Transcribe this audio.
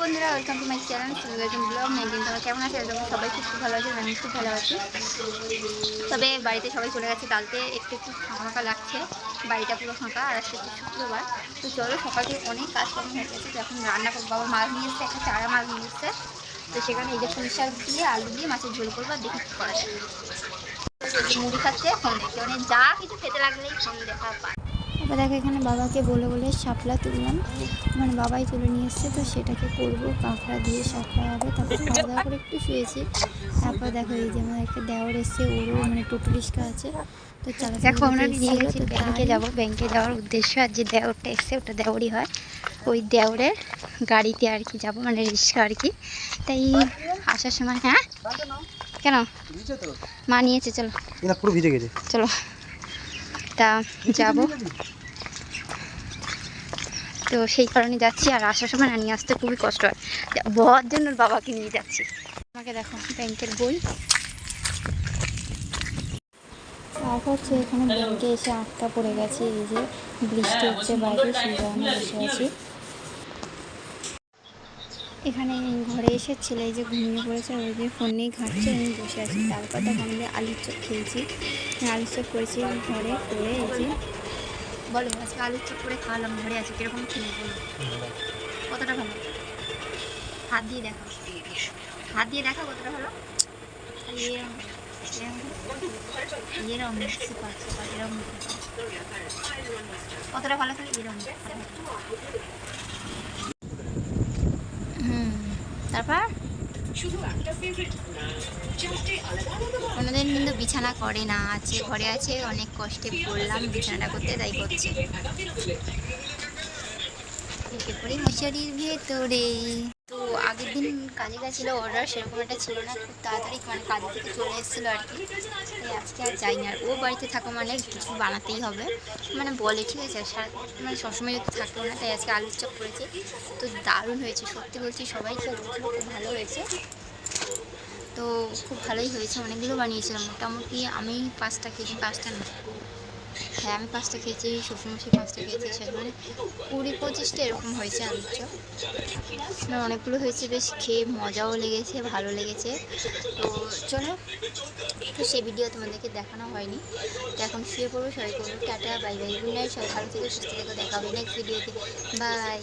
বন্ধুরা welcome to my channel সুন্দরজন blog nineteen তোমরা কেমন আছো? এরকম সবাই খুব ভালো আছে, আমি খুব ভালো আছি। তবে বাড়িতে সবাই চলে গেছে, কালকে একটু একটু ফাঁকা ফাঁকা লাগছে, বাড়িটা পুরো ফাঁকা, আর আজকে হচ্ছে শুক্রবার। তো চলো, সকাল অনেক কাজ হয়ে গেছে তো এখন রান্না করব, বাবা মাছ নিয়ে এসছে, একটা চারা মাছ নিয়ে এসছে। তো সেখানে এই যে পুঁই শাক দিয়ে আলু দিয়ে মাছের ঝোল করব, আর দেখি করা যায়। মুড়ি খাচ্ছে, ফোন দেখছে মানে যা কিছু খেতে লাগলেই ফোন দেখা পায়। এবার দেখো এখানে বাবাকে বলে বলে শাপলা তুললাম। মানে বাবাই তুলে নিয়ে এসছে তো সেটাকে করব কাঁকড়া দিয়ে শাপলা হবে তারপর খাওয়া দাওয়া করে একটু শুয়েছি। তারপর দেখো এই যে আমার একটা দেওয়ার এসছে ওরও মানে টোটো রিক্সা আছে। তো চালা দেখো আমরা নিয়ে গেছি ব্যাংকে যাব। ব্যাংকে যাওয়ার উদ্দেশ্য আর যে দেওরটা এসছে ওটা দেওরই হয়। ওই দেওরের গাড়িতে আর কি যাব মানে রিক্সা আর কি। তাই আসার সময় হ্যাঁ? কেন? মা নিয়েছে চলো। পুরো ভিজে গেছে। চলো। তা যাব। তো সেই কারণে যাচ্ছি, আর আসার সময় না নিয়ে আসতে খুবই কষ্ট হয়। বর জন্য বাবাকে নিয়ে যাচ্ছি। আমাকে দেখো, ব্যাংকের বই। আর হচ্ছে এখানে ব্যাংকে এসে আটকা পড়ে গেছে, এই যে বৃষ্টি হচ্ছে বাইরে সেই কারণে বসে আছি। এখানে ঘরে এসে ছেলে যে ঘুমিয়ে পড়েছে ওই যে ফোন নিয়ে ঘাঁটছে, আমি বসে আছি। তারপর দেখো আমাদের আলুর চপ খেয়েছি। আলুর চপ করেছি ঘরে করে এই যে বলো, আজকে আলুর চপ করে খাওয়ালাম, ঘরে আছে কীরকম খেলে বলো। কতটা ভালো? হাত দিয়ে দেখো হাত দিয়ে দেখো কতটা ভালো? কতটা ভালো খালি এরম হুম, তারপর? কোনোদিন কিন্তু বিছানা করে না আছে ঘরে আছে অনেক কষ্টে পড়লাম বিছানাটা করতে তাই করছে। ঢুকে পড়ি মশারির ভেতরে তো আগের দিন কাজে গেছিল অর্ডার সেরকম একটা ছিল না, খুব তাড়াতাড়ি মানে কাজে থেকে চলে এসেছিল আর কি। আজকে আর যাই না আর, ও বাড়িতে থাকা মানে কিছু বানাতেই হবে। মানে বলে, ঠিক আছে মানে সবসময় যদি থাকতো না, তাই আজকে আলুর চপ করেছি। তো দারুণ হয়েছে, সত্যি বলছি, সবাই খেয়ে খুব ভালো হয়েছে। তো খুব ভালোই হয়েছে, অনেকগুলো বানিয়েছিলাম। মোটামুটি আমি পাঁচটা খেয়েছি, পাঁচটা না। হ্যাঁ আমি পাঁচটা খেয়েছি শ্বশুরমশাই পাঁচটা খেয়েছি সেখানে। কুড়ি পঁচিশটা এরকম হয়েছে আলুর চপ। আমার অনেকগুলো হয়েছে, বেশ খেয়ে মজাও লেগেছে, ভালো লেগেছে। তো চলো তো সেই ভিডিও তোমাদেরকে দেখানো হয়নি। তো এখন শুয়ে পড়ব সবাই করব টাটা, বাই বাই, গুড নাইট, সবাই ভালো থেকে, সুস্থ থেকে, দেখা হবে নেক্সট ভিডিওতে বাই।